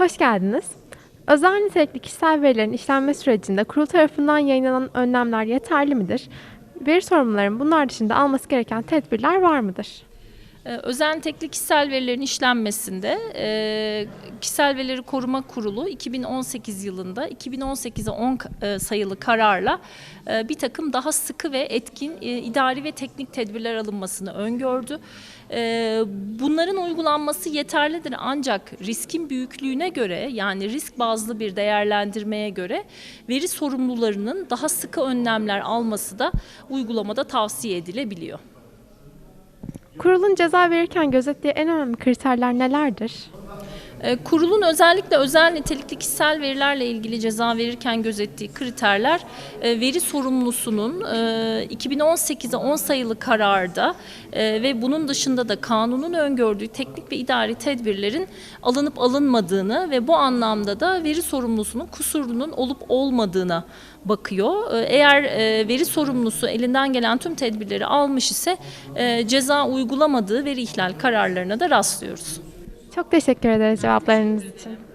Hoş geldiniz. Özel nitelikli kişisel verilerin işlenme sürecinde kurul tarafından yayınlanan önlemler yeterli midir? Veri sorumluların bunlar dışında alması gereken tedbirler var mıdır? Ee, Özel nitelikli kişisel verilerin işlenmesinde e, Kişisel Verileri Koruma Kurulu 2018 yılında 2018'e 10 ka- e, sayılı kararla e, bir takım daha sıkı ve etkin idari ve teknik tedbirler alınmasını öngördü. Bunların uygulanması yeterlidir ancak riskin büyüklüğüne göre yani risk bazlı bir değerlendirmeye göre veri sorumlularının daha sıkı önlemler alması da uygulamada tavsiye edilebiliyor. Kurulun ceza verirken gözettiği en önemli kriterler nelerdir? E, Kurulun özellikle özel nitelikli kişisel verilerle ilgili ceza verirken gözettiği kriterler e, veri sorumlusunun e, 2018'e 10 sayılı kararda e, ve bunun dışında da kanunun öngördüğü teknik ve idari tedbirlerin alınıp alınmadığını ve bu anlamda da veri sorumlusunun kusurunun olup olmadığına bakıyor. Eğer veri sorumlusu elinden gelen tüm tedbirleri almış ise ceza uygulamadığı veri ihlal kararlarına da rastlıyoruz. Çok teşekkür ederiz cevaplarınız için.